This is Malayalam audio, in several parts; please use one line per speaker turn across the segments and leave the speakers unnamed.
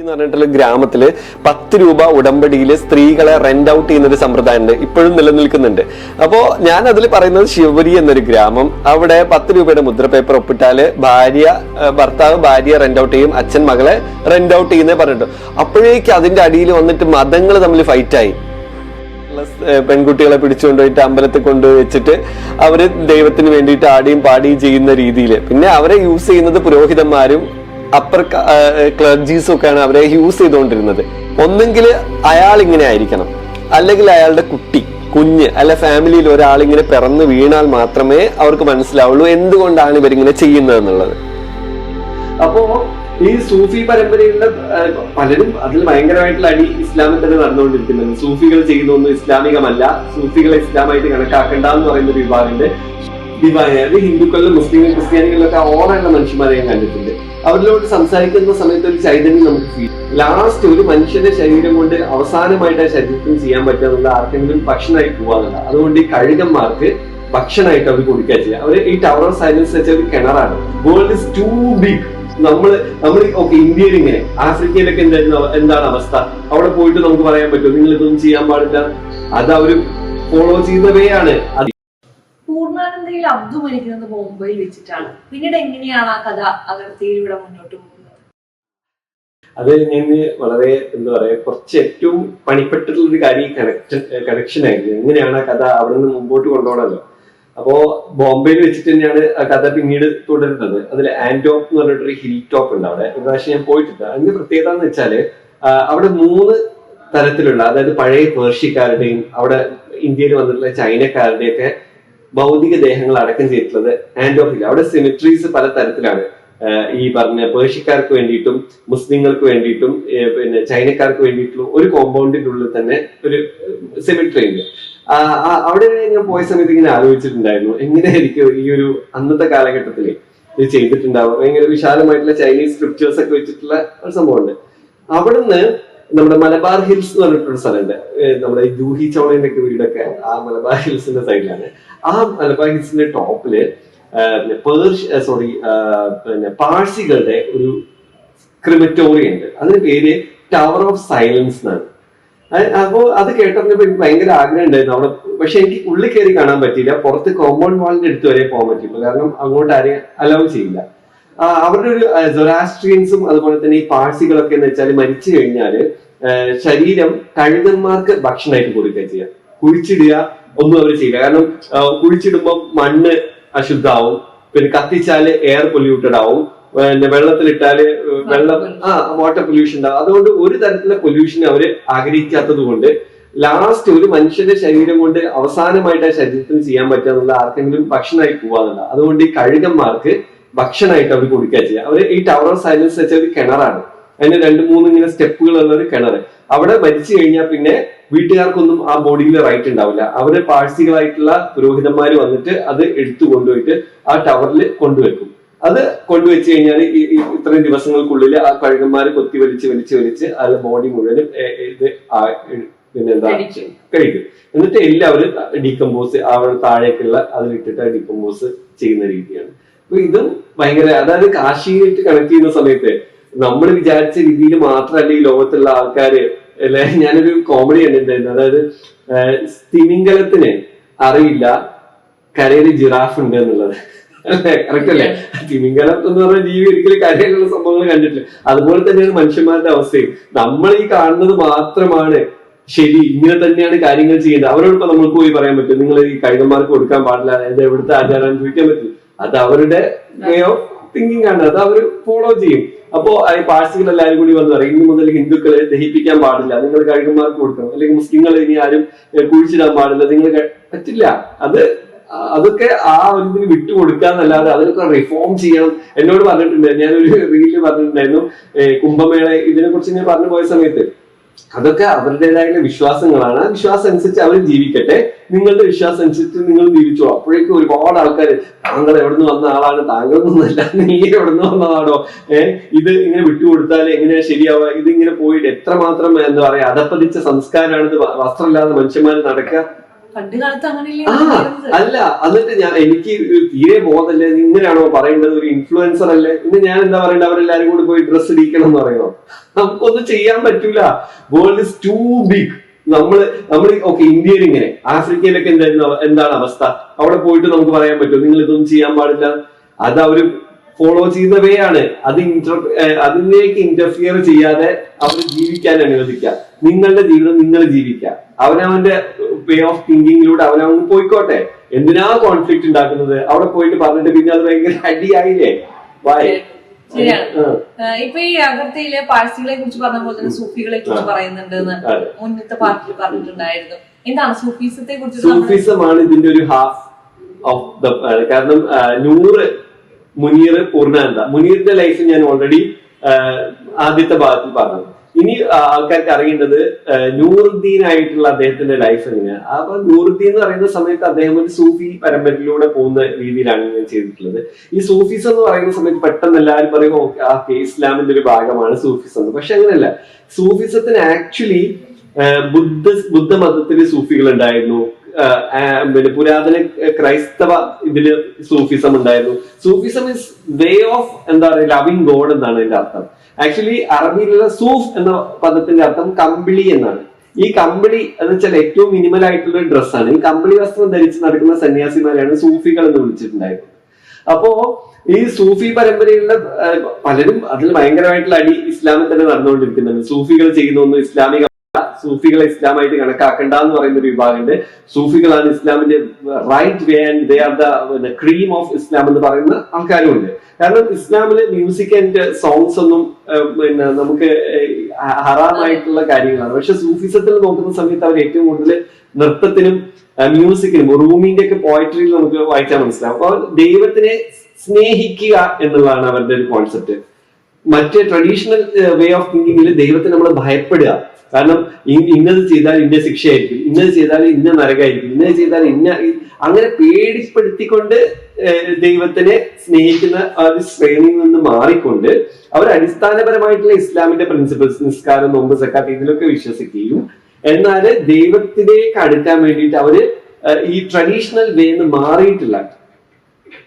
എന്ന് പറഞ്ഞിട്ടുള്ള ഗ്രാമത്തിൽ പത്ത് രൂപ ഉടമ്പടിയിൽ സ്ത്രീകളെ റെന്റ് ഔട്ട് ചെയ്യുന്ന ഒരു സമ്പ്രദായം ഉണ്ട് ഇപ്പോഴും നിലനിൽക്കുന്നുണ്ട്. അപ്പോ ഞാൻ അതിൽ പറയുന്നത് ശിവപുരി എന്നൊരു ഗ്രാമം. അവിടെ പത്ത് രൂപയുടെ മുദ്ര പേപ്പർ ഒപ്പിട്ടാൽ ഭാര്യ ഭർത്താവ് ഭാര്യ റെന്റ് ഔട്ട് ചെയ്യും അച്ഛൻ മകളെ റെന്റ് ഔട്ട് ചെയ്യുന്നേ പറഞ്ഞിട്ടു. അപ്പോഴേക്ക് അതിന്റെ അടിയിൽ വന്നിട്ട് മതങ്ങൾ തമ്മിൽ ഫൈറ്റ് ആയി. പെൺകുട്ടികളെ പിടിച്ചുകൊണ്ടുപോയിട്ട് അമ്പലത്തിൽ കൊണ്ടുപോയി വെച്ചിട്ട് അവർ ദൈവത്തിന് വേണ്ടിയിട്ട് ആടിയും പാടിയും ചെയ്യുന്ന രീതിയിൽ പിന്നെ അവരെ യൂസ് ചെയ്യുന്നത് പുരോഹിതന്മാരും അപ്പർ ക്ലർജീസും ഒക്കെയാണ് അവരെ യൂസ് ചെയ്തുകൊണ്ടിരുന്നത്. ഒന്നെങ്കിൽ അയാൾ ഇങ്ങനെ ആയിരിക്കണം. അല്ലെങ്കിൽ അയാളുടെ കുട്ടി കുഞ്ഞ് അല്ല ഫാമിലിയിൽ ഒരാൾ ഇങ്ങനെ പിറന്നു വീണാൽ മാത്രമേ അവർക്ക് മനസ്സിലാവുള്ളൂ എന്തുകൊണ്ടാണ് ഇവരിങ്ങനെ ചെയ്യുന്നത് എന്നുള്ളത് അപ്പോ ഈ സൂഫി പരമ്പരയിലുള്ള പലരും അതിൽ ഭയങ്കരമായിട്ടുള്ള അടി ഇസ്ലാമിൽ തന്നെ നടന്നുകൊണ്ടിരിക്കുന്നുണ്ട്. സൂഫികൾ ചെയ്യുന്നൊന്നും ഇസ്ലാമികമല്ല. സൂഫികളെ ഇസ്ലാമായിട്ട് കണക്കാക്കണ്ട എന്ന് പറയുന്ന വിഭാഗമുണ്ട്. വിഭാഗം അതായത് ഹിന്ദുക്കളിലും മുസ്ലിം ക്രിസ്ത്യാനികളിലൊക്കെ ഓണായിട്ടുള്ള മനുഷ്യന്മാരെ ഞാൻ കണ്ടിട്ടുണ്ട്. അവരിലോട്ട് സംസാരിക്കുന്ന സമയത്ത് ഒരു ചൈതന്യം നമുക്ക് ഫീൽ ലാസ്റ്റ് ഒരു മനുഷ്യന്റെ ശരീരം കൊണ്ട് അവസാനമായിട്ട് ആ ശരീരത്തിന് ചെയ്യാൻ പറ്റാന്നുള്ള ആർക്കെങ്കിലും ഭക്ഷണമായി പോവാന്നുള്ള അതുകൊണ്ട് ഈ കഴുകന്മാർക്ക് ഭക്ഷണമായിട്ട് അവർ കൊടുക്കുക ചെയ്യുക. അവർ ഈ ടവർ ഓഫ് സൈലൻസ് വെച്ച ഒരു കിണറാണ്. വേൾഡ് ഇസ് ടു ബിഗ് നമ്മൾ നമ്മൾ ഓക്കെ ഇന്ത്യയിൽ ഇങ്ങനെ ആഫ്രിക്കയിലൊക്കെ എന്തായിരുന്നു എന്താണ് അവസ്ഥ? അവിടെ പോയിട്ട് നമുക്ക് പറയാൻ പറ്റുമോ? നിങ്ങൾ ഇതൊന്നും ചെയ്യാൻ പാടില്ല. അത് അവർ ഫോളോ ചെയ്യുന്നവയാണ് അത്
പൂർണാനന്ദയിൽ അബ്ദു മരിക്കുന്നത് ബോംബെയിൽ വെച്ചിട്ടാണ്. പിന്നീട് എങ്ങനെയാണ് ആ കഥ അതിർത്തിയിലൂടെ മുന്നോട്ട് പോകുന്നത്?
അത് ഞാൻ വളരെ എന്താ പറയാ കുറച്ച് ഏറ്റവും പണിപ്പെട്ടിട്ടുള്ള ഒരു കാര്യം കണക്ഷൻ കണക്ഷൻ ആയിരുന്നു എങ്ങനെയാണ് ആ കഥ അവിടെ നിന്ന് മുമ്പോട്ട് കൊണ്ടുപോകണമല്ലോ അപ്പോ ബോംബെയിൽ വെച്ചിട്ട് തന്നെയാണ് ആ കഥ പിന്നീട് തുടരുന്നത്. അതിൽ ആൻഡോപ്പ് എന്ന് പറഞ്ഞിട്ടൊരു ഹിൽ ടോപ്പ് ഉണ്ട് അവിടെ. ഒരു പ്രാവശ്യം ഞാൻ പോയിട്ടുണ്ട്. അതിന്റെ പ്രത്യേകത എന്ന് വെച്ചാൽ അവിടെ മൂന്ന് തരത്തിലുള്ള അതായത് പഴയ പേർഷ്യക്കാരുടെയും അവിടെ ഇന്ത്യയിൽ വന്നിട്ടുള്ള ചൈനക്കാരുടെയും ഒക്കെ ഭൗതിക ദേഹങ്ങൾ അടക്കം ചെയ്തിട്ടുള്ളത് ഹിൽ അവിടെ സിമിട്രീസ് പല തരത്തിലാണ്. ഈ പറഞ്ഞ പേർഷ്യക്കാർക്ക് വേണ്ടിയിട്ടും മുസ്ലിങ്ങൾക്ക് വേണ്ടിയിട്ടും പിന്നെ ചൈനക്കാർക്ക് വേണ്ടിയിട്ടും ഒരു കോമ്പൗണ്ടിന്റെ ഉള്ളിൽ തന്നെ ഒരു സെമിട്രി ഉണ്ട്. അവിടെ ഞാൻ പോയ സമയത്ത് ഇങ്ങനെ ആലോചിച്ചിട്ടുണ്ടായിരുന്നു. എങ്ങനെയായിരിക്കും ഈ ഒരു അന്നത്തെ കാലഘട്ടത്തിൽ ഇത് ചെയ്തിട്ടുണ്ടാവും ഭയങ്കര വിശാലമായിട്ടുള്ള ചൈനീസ് സ്ക്രിപ്റ്റേഴ്സ് ഒക്കെ വെച്ചിട്ടുള്ള ഒരു സംഭവമുണ്ട്. അവിടുന്ന് നമ്മുടെ മലബാർ ഹിൽസ് എന്ന് പറഞ്ഞിട്ടൊരു സ്ഥലമുണ്ട്. നമ്മുടെ ജൂഹി ചൗളയുടെ ഒക്കെ വീടൊക്കെ ആ മലബാർ ഹിൽസിന്റെ സൈഡിലാണ്. ആ മലബാർ ഹിൽസിന്റെ ടോപ്പിൽ പേർഷ് സോറി പിന്നെ പാഴ്സികളുടെ ഒരു ക്രിമറ്റോറിയം ഉണ്ട്. അതിന്റെ പേര് ടവർ ഓഫ് സൈലൻസ് എന്നാണ്. അപ്പോ അത് കേട്ടപ്പോ എനിക്ക് ഭയങ്കര ആഗ്രഹം ഉണ്ടായിരുന്നു. അവിടെ പക്ഷെ എനിക്ക് ഉള്ളിൽ കയറി കാണാൻ പറ്റിയില്ല. പുറത്ത് കോമ്പൗണ്ട് വാളിന്റെ അടുത്ത് വരെ പോകാൻ പറ്റില്ല കാരണം അങ്ങോട്ട് ആരെയും അലൗ ചെയ്യില്ല. അവരുടെ ഒരു സൊറാസ്ട്രിയൻസും അതുപോലെ തന്നെ ഈ പാഴ്സികളൊക്കെ എന്ന് വെച്ചാൽ മരിച്ചു കഴിഞ്ഞാൽ ശരീരം കഴുകന്മാർക്ക് ഭക്ഷണമായിട്ട് കൊടുക്കുക ചെയ്യുക കുഴിച്ചിടുക ഒന്നും അവർ ചെയ്യില്ല. കാരണം കുഴിച്ചിടുമ്പോൾ മണ്ണ് അശുദ്ധാവും പിന്നെ കത്തിച്ചാൽ എയർ പൊല്യൂട്ടഡ് ആവും പിന്നെ വെള്ളത്തിലിട്ടാൽ വെള്ളം ആ വാട്ടർ പൊല്യൂഷൻ ഉണ്ടാവും. അതുകൊണ്ട് ഒരു തരത്തിലുള്ള പൊല്യൂഷൻ അവർ ആഗ്രഹിക്കാത്തത് കൊണ്ട് ലാസ്റ്റ് ഒരു മനുഷ്യന്റെ ശരീരം കൊണ്ട് അവസാനമായിട്ട് ആ ശരീരത്തിന് ചെയ്യാൻ പറ്റുക എന്നുള്ള ആർക്കെങ്കിലും ഭക്ഷണമായി പോവാന്നുള്ള അതുകൊണ്ട് ഈ കഴുകന്മാർക്ക് ഭക്ഷണമായിട്ട് അവർ കുടിക്കുക ചെയ്യുക. അവർ ഈ ടവർ ഓഫ് സൈലൻസ് വെച്ച ഒരു കിണറാണ്. അതിന് രണ്ട് മൂന്ന് ഇങ്ങനെ സ്റ്റെപ്പുകൾ ഉള്ള ഒരു കിണർ അവിടെ മരിച്ചു കഴിഞ്ഞാൽ പിന്നെ വീട്ടുകാർക്കൊന്നും ആ ബോഡിയിൽ റൈറ്റ് ഉണ്ടാവില്ല. അവർ പാഴ്സികളായിട്ടുള്ള പുരോഹിതന്മാർ വന്നിട്ട് അത് എടുത്തു കൊണ്ടുപോയിട്ട് ആ ടവറിൽ കൊണ്ടുവെക്കും. അത് കൊണ്ടുവച്ച് കഴിഞ്ഞാൽ ഇത്രയും ദിവസങ്ങൾക്കുള്ളിൽ ആ കഴുകന്മാര് കൊത്തി വലിച്ച് വലിച്ച് വലിച്ച് ആ ബോഡി മുഴുവനും ഇത് ആ പിന്നെന്താ
കഴിക്കും.
എന്നിട്ട് എല്ലാവരും ഡീകമ്പോസ് അവിടെ താഴേക്കുള്ള അതിലിട്ടിട്ട് ഡീകമ്പോസ് ചെയ്യുന്ന രീതിയാണ്. ഇതും ഭയങ്കര അതായത് കാശിയായിട്ട് കണക്ട് ചെയ്യുന്ന സമയത്ത് നമ്മൾ വിചാരിച്ച രീതിയിൽ മാത്രമല്ല ഈ ലോകത്തുള്ള ആൾക്കാര് അല്ലെ? ഞാനൊരു കോമഡി കണ്ടിട്ടുണ്ടായിരുന്നു. അതായത് തിമിംഗലത്തിന് അറിയില്ല കരയിൽ ജിറാഫ് ഉണ്ട് എന്നുള്ളത്. അല്ലേ? കറക്റ്റ് അല്ലേ? തിമിംഗലം എന്ന് പറഞ്ഞ ജീവി ഒരിക്കലും കരയിലുള്ള സംഭവങ്ങൾ കണ്ടിട്ടില്ല. അതുപോലെ തന്നെയാണ് മനുഷ്യന്മാരുടെ അവസ്ഥയും. നമ്മൾ ഈ കാണുന്നത് മാത്രമാണ് ശരി ഇങ്ങനെ തന്നെയാണ് കാര്യങ്ങൾ ചെയ്യുന്നത് അവരോടൊപ്പം നമ്മൾക്ക് പോയി പറയാൻ പറ്റും. നിങ്ങൾ ഈ കൈതന്മാർക്ക് കൊടുക്കാൻ പാടില്ല അതായത് എവിടുത്തെ ആചാരം ചോദിക്കാൻ പറ്റില്ല. അത് അവരുടെ വേ ഓഫ് തിങ്കിങ് ആണ്. അത് അവർ ഫോളോ ചെയ്യും. അപ്പോ ഈ പാഴ്സികൾ എല്ലാവരും കൂടി വന്ന് പറയും ഇനി മുതൽ ഹിന്ദുക്കളെ ദഹിപ്പിക്കാൻ പാടില്ല. നിങ്ങൾ കഴുകന്മാർക്ക് കൊടുക്കണം. അല്ലെങ്കിൽ മുസ്ലിങ്ങൾ ഇനി ആരും കുഴിച്ചിടാൻ പാടില്ല. നിങ്ങൾ പറ്റില്ല. അത് അതൊക്കെ ആ ഒരു ഇതിന് വിട്ടുകൊടുക്കാന്നല്ലാതെ അതൊക്കെ റിഫോം ചെയ്യണം. എന്നോട് പറഞ്ഞിട്ടുണ്ട്. ഞാനൊരു റീൽ പറഞ്ഞിട്ടുണ്ടായിരുന്നു. കുംഭമേള ഇതിനെ കുറിച്ച് ഞാൻ പറഞ്ഞു പോയ സമയത്ത് അതൊക്കെ അവരുടേതായ വിശ്വാസങ്ങളാണ്. ആ വിശ്വാസം അനുസരിച്ച് അവർ ജീവിക്കട്ടെ. നിങ്ങളുടെ വിശ്വാസം അനുസരിച്ച് നിങ്ങൾ ജീവിച്ചോ. അപ്പോഴേക്കും ഒരുപാട് ആൾക്കാർ താങ്കൾ എവിടുന്ന് വന്ന ആളാണ് താങ്കൾ നിന്നല്ല നീ എവിടുന്ന് വന്നതാണോ? ഏഹ് ഇത് ഇങ്ങനെ വിട്ടുകൊടുത്താൽ എങ്ങനെയാ ശരിയാവുക? ഇത് ഇങ്ങനെ പോയിട്ട് എത്രമാത്രം എന്താ പറയാ അധപ്പതിച്ച സംസ്കാരമാണ് ഇത് വസ്ത്രമില്ലാതെ മനുഷ്യന്മാർ നടക്കുക? അല്ല എന്നിട്ട് ഞാൻ എനിക്ക് തീരെ ബോധമല്ലേ. ഇങ്ങനെയാണോ പറയേണ്ടത്? ഒരു ഇൻഫ്ലുവൻസർ അല്ലേ? ഇന്ന് ഞാൻ എന്താ പറയണ്ടത്? അവരെല്ലാരും കൂടി പോയി ഡ്രസ് ഇടിക്കണം എന്ന് പറയുമോ നമുക്കൊന്നും ചെയ്യാൻ പറ്റൂല. വേൾഡ് ഇസ് ടു ബിഗ് നമ്മൾ നമ്മൾ ഓക്കെ ഇന്ത്യയിൽ ഇങ്ങനെ. ആഫ്രിക്കയിലൊക്കെ എന്തായിരുന്നു എന്താണ് അവസ്ഥ? അവിടെ പോയിട്ട് നമുക്ക് പറയാൻ പറ്റുമോ? നിങ്ങൾ ഇതൊന്നും ചെയ്യാൻ പാടില്ല. അത് അവർ ഫോളോ ആണ് അത് ഇന്റർ അതിലേക്ക് ഇന്റർഫിയർ ചെയ്യാതെ അവർ ജീവിക്കാൻ അനുവദിക്കുക. നിങ്ങളുടെ ജീവിതം നിങ്ങൾ ജീവിക്കുക. അവനവന്റെ വേ ഓഫ് തിങ്കിങ്ങിലൂടെ അവനവൻ പോയിക്കോട്ടെ. എന്തിനാ കോൺഫ്ലിക്ട് ഉണ്ടാക്കുന്നത്? അവിടെ പോയിട്ട് പറഞ്ഞിട്ട് പിന്നെ അത് ഭയങ്കര അടിയായില്ലേ? ബൈ
ശരിയാണ്. ഇപ്പൊ ഈ അഗർത്തയിലെ പാഴ്സികളെ കുറിച്ച് പറഞ്ഞ പോലെ തന്നെ സൂഫികളെ കുറിച്ച് പറയുന്നുണ്ട് മുന്നത്തെ പാർട്ടിയിൽ പറഞ്ഞിട്ടുണ്ടായിരുന്നു. എന്താണ് സൂഫീസത്തെ കുറിച്ച്
സൂഫിസമാണ് ഇതിന്റെ ഒരു ഹാഫ് ഓഫ് ദ കാരണം നൂറ് മുനീർ പൂർണാനന്ദ. മുനീറിന്റെ ലൈഫ് ഞാൻ ഓൾറെഡി ആദ്യത്തെ ഭാഗത്തിൽ പറഞ്ഞു. ഇനി ആൾക്കാർക്ക് അറിയേണ്ടത് നൂറുദ്ദീൻ ആയിട്ടുള്ള അദ്ദേഹത്തിന്റെ ലൈഫ് എങ്ങനെയാണ് അപ്പൊ നൂറുദ്ദീൻ എന്ന് പറയുന്ന സമയത്ത് അദ്ദേഹം ഒരു സൂഫി പരമ്പരയിലൂടെ പോകുന്ന രീതിയിലാണ് ഞാൻ ചെയ്തിട്ടുള്ളത്. ഈ സൂഫീസ് എന്ന് പറയുന്ന സമയത്ത് പെട്ടെന്ന് എല്ലാവരും പറയും ഓക്കെ ഇസ്ലാമിന്റെ ഒരു ഭാഗമാണ് സൂഫീസ് എന്ന്. പക്ഷെ അങ്ങനെയല്ല. സൂഫിസത്തിന് ആക്ച്വലി ബുദ്ധ ബുദ്ധമതത്തിൽ സൂഫികൾ ഉണ്ടായിരുന്നു പിന്നെ പുരാതന ക്രൈസ്തവ ഇതിൽ സൂഫിസം ഉണ്ടായിരുന്നു. സൂഫിസം ഇസ് വേ ഓഫ് എന്താ പറയുക ലവിങ് ഗോഡ് എന്നാണ് അതിന്റെ അർത്ഥം. ആക്ച്വലി അറബിയിലുള്ള സൂഫ് എന്ന പദത്തിന്റെ അർത്ഥം കമ്പിളി എന്നാണ്. ഈ കമ്പിളി എന്ന് വെച്ചാൽ ഏറ്റവും മിനിമൽ ആയിട്ടുള്ള ഡ്രസ്സാണ് ഈ കമ്പിളി വസ്ത്രം ധരിച്ച് നടക്കുന്ന സന്യാസിമാരെയാണ് സൂഫികൾ എന്ന് വിളിച്ചിട്ടുണ്ടായിരുന്നത്. അപ്പോ ഈ സൂഫി പരമ്പരയിലുള്ള പലരും അതിൽ ഭയങ്കരമായിട്ടുള്ള അടി ഇസ്ലാമിൽ തന്നെ നടന്നുകൊണ്ടിരിക്കുന്നുണ്ട്. സൂഫികൾ ചെയ്യുന്ന ഒന്നും ഇസ്ലാമിക സൂഫികളെ ഇസ്ലാമായിട്ട് കണക്കാക്കണ്ട എന്ന് പറയുന്ന ഒരു വിഭാഗമുണ്ട്. സൂഫികളാണ് ഇസ്ലാമിന്റെ right way and they are the cream of Islam എന്ന് പറയുന്ന ആൾക്കാരും ഉണ്ട് കാരണം ഇസ്ലാമിലെ മ്യൂസിക് ആൻഡ് സോങ്സ് ഒന്നും പിന്നെ നമുക്ക് ഹറാമായിട്ടുള്ള കാര്യങ്ങളാണ്. പക്ഷെ സൂഫിസത്തിൽ നോക്കുന്ന സമയത്ത് അവർ ഏറ്റവും കൂടുതൽ നൃത്തത്തിനും മ്യൂസിക്കിനും റൂമിന്റെ ഒക്കെ പോയട്രിയിൽ നമുക്ക് വായിച്ചാൽ മനസ്സിലാവും. അപ്പൊ ദൈവത്തിനെ സ്നേഹിക്കുക എന്നുള്ളതാണ് അവരുടെ ഒരു കോൺസെപ്റ്റ് മറ്റേ ട്രഡീഷണൽ വേ ഓഫ് തിങ്കിങ്ങിൽ ദൈവത്തെ നമ്മൾ ഭയപ്പെടുക. കാരണം ഇന്നത് ചെയ്താൽ ഇന്ന ശിക്ഷയായിരിക്കും ഇന്നത് ചെയ്താൽ ഇന്ന നരകമായിരിക്കും ഇന്നത് ചെയ്താൽ ഇന്ന അങ്ങനെ പേടിപ്പെടുത്തിക്കൊണ്ട് ദൈവത്തിനെ സ്നേഹിക്കുന്ന ആ ഒരു ശ്രേണിയിൽ നിന്ന് മാറിക്കൊണ്ട് അവർ അടിസ്ഥാനപരമായിട്ടുള്ള ഇസ്ലാമിന്റെ പ്രിൻസിപ്പിൾസ് നിസ്കാരം നോമ്പ് സക്കാത്ത് ഇതിലൊക്കെ വിശ്വസിക്കുകയും എന്നാൽ ദൈവത്തിലേക്ക് അടുക്കാൻ വേണ്ടിയിട്ട് അവർ ഈ ട്രഡീഷണൽ വേന്ന് മാറിയിട്ടില്ല.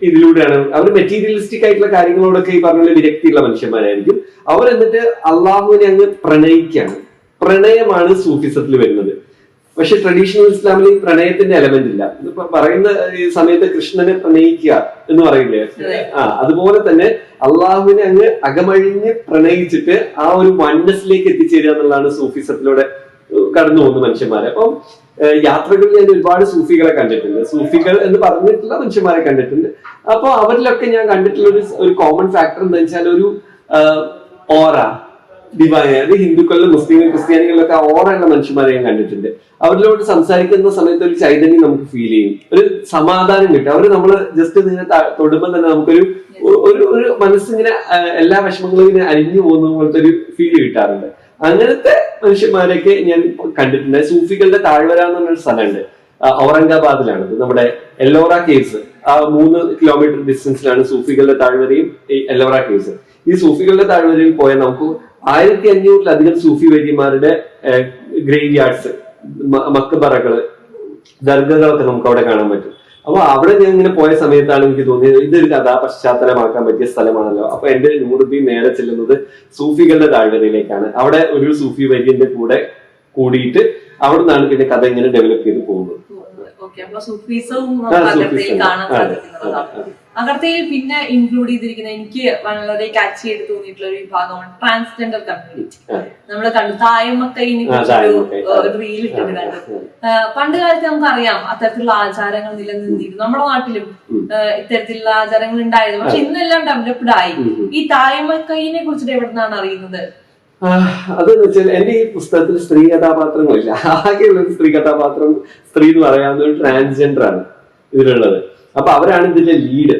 ഇതിലൂടെയാണ്. അവർ മെറ്റീരിയലിസ്റ്റിക് ആയിട്ടുള്ള കാര്യങ്ങളോടൊക്കെ ഈ പറഞ്ഞ വിരക്തിയുള്ള മനുഷ്യന്മാരായിരിക്കും. അവർ എന്നിട്ട് അള്ളാഹുവിനെ അങ്ങ് പ്രണയിക്കുകയാണ്. പ്രണയമാണ് സൂഫിസത്തിൽ വരുന്നത്. പക്ഷെ ട്രഡീഷണൽ ഇസ്ലാമിൽ ഈ പ്രണയത്തിന്റെ എലമെന്റ് ഇല്ല. ഇപ്പൊ പറയുന്ന ഈ സമയത്ത് കൃഷ്ണനെ പ്രണയിക്കുക എന്ന് പറയില്ലേ ആ അതുപോലെ തന്നെ അള്ളാഹുവിനെ അങ്ങ് അകമഴിഞ്ഞ് പ്രണയിച്ചിട്ട് ആ ഒരു വണ്ണസിലേക്ക് എത്തിച്ചേരുക എന്നുള്ളതാണ് സൂഫിസത്തിലൂടെ കടന്നു പോകുന്ന മനുഷ്യന്മാരെ. അപ്പം യാത്രകളിൽ ഞാൻ ഒരുപാട് സൂഫികളെ കണ്ടിട്ടുണ്ട്. സൂഫികൾ എന്ന് പറഞ്ഞിട്ടുള്ള മനുഷ്യന്മാരെ കണ്ടിട്ടുണ്ട്. അപ്പൊ അവരിലൊക്കെ ഞാൻ കണ്ടിട്ടുള്ള ഒരു ഒരു കോമൺ ഫാക്ടർ എന്താ വെച്ചാൽ ഒരു ഓറ ദിവാന അത് ഹിന്ദുക്കളിലും മുസ്ലിം ക്രിസ്ത്യാനികളിലൊക്കെ ഓറ ഉള്ള മനുഷ്യന്മാരെ ഞാൻ കണ്ടിട്ടുണ്ട്. അവരിലോട്ട് സംസാരിക്കുന്ന സമയത്ത് ഒരു ചൈതന്യം നമുക്ക് ഫീൽ ചെയ്യും. ഒരു സമാധാനം കിട്ടും. അവർ നമ്മൾ ജസ്റ്റ് ത- തൊടുമ്പോൾ തന്നെ നമുക്കൊരു ഒരു ഒരു മനസ്സിങ്ങനെ എല്ലാ വിഷമങ്ങളും ഇങ്ങനെ അരിഞ്ഞു പോകുന്ന പോലത്തെ ഒരു ഫീൽ കിട്ടാറുണ്ട്. അങ്ങനത്തെ മനുഷ്യന്മാരെയൊക്കെ ഞാൻ കണ്ടിട്ടുണ്ട്. സൂഫികളുടെ താഴ്വര എന്ന് പറഞ്ഞൊരു സ്ഥലമുണ്ട്. ഔറംഗാബാദിലാണ്. നമ്മുടെ എല്ലോറ കേവ്സ് ആ മൂന്ന് കിലോമീറ്റർ ഡിസ്റ്റൻസിലാണ് സൂഫികളുടെ താഴ്വരയും ഈ എല്ലോറ കേവ്സ് ഈ സൂഫികളുടെ താഴ്വരയിൽ പോയാൽ നമുക്ക് ആയിരത്തി അഞ്ഞൂറിലധികം സൂഫി വൈദ്യന്മാരുടെ ഗ്രേവ് യാർഡ്സ് മക്കബറകൾ ദർഗകളൊക്കെ നമുക്ക് അവിടെ കാണാൻ പറ്റും. അപ്പൊ അവിടെ ഞാൻ ഇങ്ങനെ പോയ സമയത്താണ് എനിക്ക് തോന്നിയത് ഇതൊരു കഥാ പശ്ചാത്തലമാക്കാൻ പറ്റിയ സ്ഥലമാണല്ലോ. അപ്പൊ എന്റെ നൂറുബി നേരെ ചെല്ലുന്നത് സൂഫികളുടെ താഴ്വരയിലേക്കാണ്. അവിടെ ഒരു സൂഫി വൈദ്യന്റെ കൂടെ കൂടിയിട്ട് അവിടെ നിന്നാണ് പിന്നെ കഥ ഇങ്ങനെ ഡെവലപ്പ് ചെയ്ത് പോകുന്നത്. സൂഫിസം.
അകർത്തയിൽ പിന്നെ ഇൻക്ലൂഡ് ചെയ്തിരിക്കുന്ന എനിക്ക് വളരെ കാച്ച് ചെയ്ത് തോന്നിയിട്ടുള്ള ഒരു വിഭാഗമാണ് ട്രാൻസ്ജെൻഡർ കമ്മ്യൂണിറ്റി
നമ്മൾ
നമ്മൾ കണ്ടു
തായമക്കൈ.
കുറിച്ചൊരു റീൽ ഇട്ടിട്ട് കണ്ടു. പണ്ട് കാലത്ത് നമുക്കറിയാം അത്തരത്തിലുള്ള ആചാരങ്ങൾ നിലനിന്നിരുന്നു. നമ്മുടെ നാട്ടിലും ഇത്തരത്തിലുള്ള ആചാരങ്ങൾ ഉണ്ടായിരുന്നു. പക്ഷെ ഇന്നെല്ലാം ഡെവലപ്ഡ് ആയി. ഈ തായമ്മക്കൈനെ കുറിച്ചിട്ട് എവിടെ നിന്നാണ് അറിയുന്നത്
അതെന്ന് വെച്ചാൽ എന്റെ ഈ പുസ്തകത്തിൽ സ്ത്രീ കഥാപാത്രങ്ങളില്ല. ആകെയുള്ള ഒരു സ്ത്രീ കഥാപാത്രം സ്ത്രീ എന്ന് പറയാവുന്ന ഒരു ട്രാൻസ്ജെൻഡർ ആണ് ഇതിലുള്ളത്. അപ്പൊ അവരാണ് ഇതിന്റെ ലീഡ്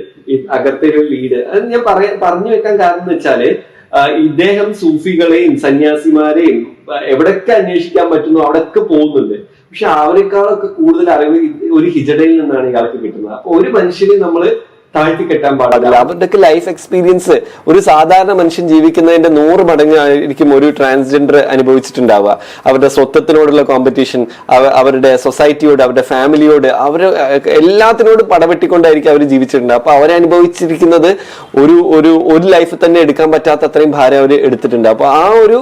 അകത്തൊരു ലീഡ് അത് ഞാൻ പറയാ പറഞ്ഞു വെക്കാൻ കാരണം എന്ന് വെച്ചാൽ ഇദ്ദേഹം സൂഫികളെയും സന്യാസിമാരെയും എവിടെയൊക്കെ അന്വേഷിക്കാൻ പറ്റുന്നു അവിടൊക്കെ പോകുന്നുണ്ട്. പക്ഷെ അവരെക്കാളൊക്കെ കൂടുതൽ അറിവ് ഒരു ഹിജഡയിൽ നിന്നാണ് ഇയാൾക്ക് കിട്ടുന്നത്. അപ്പൊ ഒരു മനുഷ്യനെ നമ്മൾ
താഴ്ത്തി കെട്ടാൻ
പാടില്ല. അവരുടെയൊക്കെ ലൈഫ് എക്സ്പീരിയൻസ് ഒരു സാധാരണ മനുഷ്യൻ ജീവിക്കുന്നതിന്റെ നൂറ് മടങ്ങ് ആയിരിക്കും ഒരു ട്രാൻസ്ജെൻഡർ അനുഭവിച്ചിട്ടുണ്ടാവുക. അവരുടെ സ്വത്വത്തിനോടുള്ള കോമ്പറ്റീഷൻ അവരുടെ സൊസൈറ്റിയോട് അവരുടെ ഫാമിലിയോട് അവർ എല്ലാത്തിനോടും പടവെട്ടിക്കൊണ്ടായിരിക്കും അവർ ജീവിച്ചിട്ടുണ്ടാവുക. അപ്പൊ അവരെ അനുഭവിച്ചിരിക്കുന്നത് ഒരു ഒരു ഒരു ലൈഫ് തന്നെ എടുക്കാൻ പറ്റാത്ത അത്രയും ഭാരം അവർ എടുത്തിട്ടുണ്ട് അപ്പൊ ആ ഒരു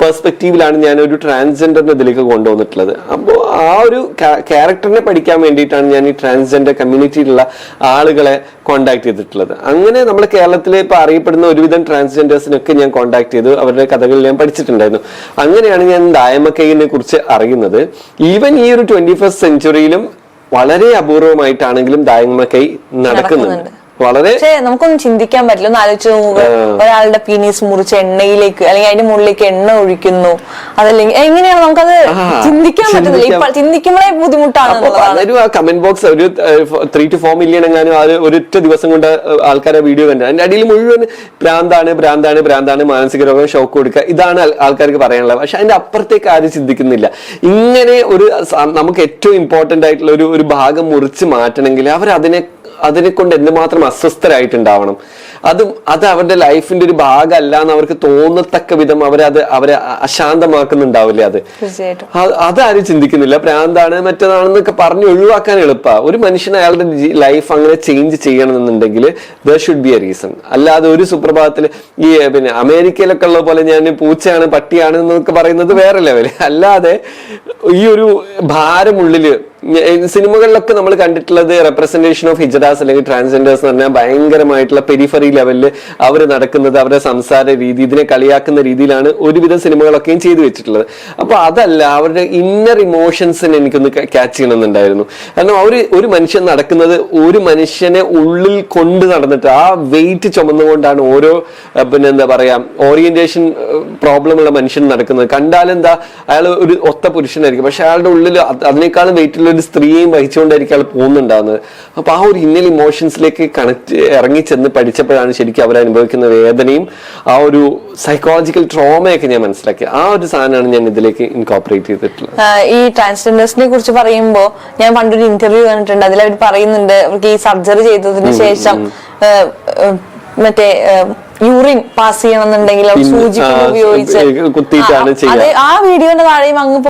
പെർസ്പെക്റ്റീവിലാണ് ഞാൻ ഒരു ട്രാൻസ്ജെൻഡറിനെ ഇതിലേക്ക് കൊണ്ടുവന്നിട്ടുള്ളത്. അപ്പോൾ ആ ഒരു ക്യാരക്ടറിനെ പഠിക്കാൻ വേണ്ടിയിട്ടാണ് ഞാൻ ഈ ട്രാൻസ്ജെൻഡർ കമ്മ്യൂണിറ്റിയിലുള്ള ആളുകളെ കോണ്ടാക്ട് ചെയ്തിട്ടുള്ളത്. അങ്ങനെ നമ്മുടെ കേരളത്തിൽ ഇപ്പോൾ അറിയപ്പെടുന്ന ഒരുവിധം ട്രാൻസ്ജെൻഡേഴ്സിനൊക്കെ ഞാൻ കോണ്ടാക്ട് ചെയ്തു. അവരുടെ കഥകൾ ഞാൻ പഠിച്ചിട്ടുണ്ടായിരുന്നു. അങ്ങനെയാണ് ഞാൻ ദായമക്കൈനെ കുറിച്ച് അറിയുന്നത്. ഈവൻ ഈ ഒരു ട്വന്റി ഫസ്റ്റ് സെഞ്ചുറിയിലും വളരെ അപൂർവമായിട്ടാണെങ്കിലും നടക്കുന്നുണ്ട്.
നടക്കുന്നുണ്ട്.
വളരെ
പക്ഷേ നമുക്കൊന്നും ചിന്തിക്കാൻ പറ്റില്ല. ഒന്ന് ആലോചിച്ച് നോക്കുക ഒരാളുടെ പീനീസ് മുറിച്ച് എണ്ണയിലേക്ക് അല്ലെങ്കിൽ അതിന്റെ മുകളിലേക്ക് എണ്ണ ഒഴിക്കുന്നു. അതല്ലെങ്കിൽ എങ്ങനെയാണ് നമുക്കത് ചിന്തിക്കാൻ പറ്റുന്നില്ല. ഇപ്പൊ ചിന്തിക്കുമ്പോഴേ ബുദ്ധിമുട്ടാണ്
പലരും ആ കമന്റ് ബോക്സ് ഒരു ത്രീ ടു ഫോർ മില്യൺ എങ്ങാനും ആ ഒരു ഒരൊറ്റ ദിവസം കൊണ്ട് ആൾക്കാരെ വീഡിയോ കണ്ടു. അതിന്റെ അടിയിൽ മുഴുവൻ പ്രാന്താണ് ഭ്രാന്താണ് ഭ്രാന്താണ് മാനസിക രോഗം ഷോക്ക് കൊടുക്കുക. ഇതാണ് ആൾക്കാർക്ക് പറയാനുള്ളത്. പക്ഷെ അതിന്റെ അപ്പുറത്തേക്ക് ആരും ചിന്തിക്കുന്നില്ല. ഇങ്ങനെ ഒരു നമുക്ക് ഏറ്റവും ഇമ്പോർട്ടന്റ് ആയിട്ടുള്ള ഒരു ഒരു ഭാഗം മുറിച്ച് മാറ്റണമെങ്കിൽ അവർ അതിനെ അതിനെ കൊണ്ട് എന്തുമാത്രം അസ്വസ്ഥരായിട്ടുണ്ടാവണം? അത് അത് അവരുടെ ലൈഫിന്റെ ഒരു ഭാഗമല്ല എന്ന് അവർക്ക് തോന്നത്തക്ക വിധം അവരത് അവരെ അശാന്തമാക്കുന്നുണ്ടാവില്ലേ അത്. അത് അതാരും ചിന്തിക്കുന്നില്ല. പ്രാന്താണ് മറ്റേതാണെന്നൊക്കെ പറഞ്ഞ് ഒഴിവാക്കാൻ എളുപ്പമാണ് ഒരു മനുഷ്യൻ അയാളുടെ ലൈഫ് അങ്ങനെ ചേഞ്ച് ചെയ്യണമെന്നുണ്ടെങ്കിൽ there should be a reason അല്ലാതെ ഒരു സുപ്രഭാതത്തിൽ ഈ പിന്നെ അമേരിക്കയിലൊക്കെ ഉള്ള പോലെ ഞാൻ പൂച്ചയാണ് പട്ടിയാണ് എന്നൊക്കെ പറയുന്നത് വേറെ ലെവൽ അല്ലാതെ ഈ ഒരു ഭാരമുള്ളിൽ സിനിമകളിലൊക്കെ നമ്മൾ കണ്ടിട്ടുള്ളത് റെപ്രസെന്റേഷൻ ഓഫ് ഹിജറാസ് അല്ലെങ്കിൽ ട്രാൻസ്ജെൻഡേഴ്സ് എന്ന് പറഞ്ഞാൽ ഭയങ്കരമായിട്ടുള്ള പെരിഫറി ലെവലിൽ അവർ നടക്കുന്നത് അവരുടെ സംസാര രീതി ഇതിനെ കളിയാക്കുന്ന രീതിയിലാണ് ഒരുവിധം സിനിമകളൊക്കെയും ചെയ്തു വെച്ചിട്ടുള്ളത്. അപ്പോൾ അതല്ല അവരുടെ ഇന്നർ ഇമോഷൻസിനെ എനിക്കൊന്ന് ക്യാച്ച് ചെയ്യണമെന്നുണ്ടായിരുന്നു. കാരണം അവർ ഒരു മനുഷ്യൻ നടക്കുന്നത് ഒരു മനുഷ്യനെ ഉള്ളിൽ കൊണ്ട് നടന്നിട്ട് ആ വെയിറ്റ് ചുമന്നുകൊണ്ടാണ് ഓരോ പിന്നെ എന്താ പറയാ ഓറിയന്റേഷൻ പ്രോബ്ലം ഉള്ള മനുഷ്യൻ നടക്കുന്നത്. കണ്ടാലെന്താ അയാൾ ഒരു ഒത്ത പുരുഷനായിരിക്കും. പക്ഷെ അയാളുടെ ഉള്ളിൽ അത് അതിനേക്കാളും വെയിറ്റ് ഉള്ള ഒരു സ്ത്രീയെയും വഹിച്ചുകൊണ്ടായിരിക്കും അയാൾ പോകുന്നുണ്ടാവുന്നത്. അപ്പൊ ആ ഒരു ഇന്നൽ ഇമോഷൻസിലേക്ക് കണക്ട് ഇറങ്ങിച്ചെന്ന് പഠിച്ചപ്പോഴാണ് ശരിക്കും അവർ അനുഭവിക്കുന്ന വേദനയും ആ ഒരു സൈക്കോളജിക്കൽ ട്രോമയൊക്കെ ഞാൻ മനസ്സിലാക്കി ആ ഒരു സാധനമാണ് ഞാൻ ഇതിലേക്ക് ഇൻകോപ്പറേറ്റ് ചെയ്തിട്ടുള്ളത്.
ഈ ട്രാൻസ്ജെൻഡേഴ്സിനെ കുറിച്ച് പറയുമ്പോൾ ഞാൻ പണ്ടൊരു ഇന്റർവ്യൂ കണ്ടിട്ടുണ്ട്. അതിൽ അവർ പറയുന്നുണ്ട് അവർക്ക് ഈ സർജറി ചെയ്തതിന് ശേഷം മറ്റേ യൂറിൻ പാസ് ചെയ്യണമെന്നുണ്ടെങ്കിൽ സൂചി ഉപയോഗിച്ച്. അത് ആ വീഡിയോന്റെ താഴെയും അങ്ങ്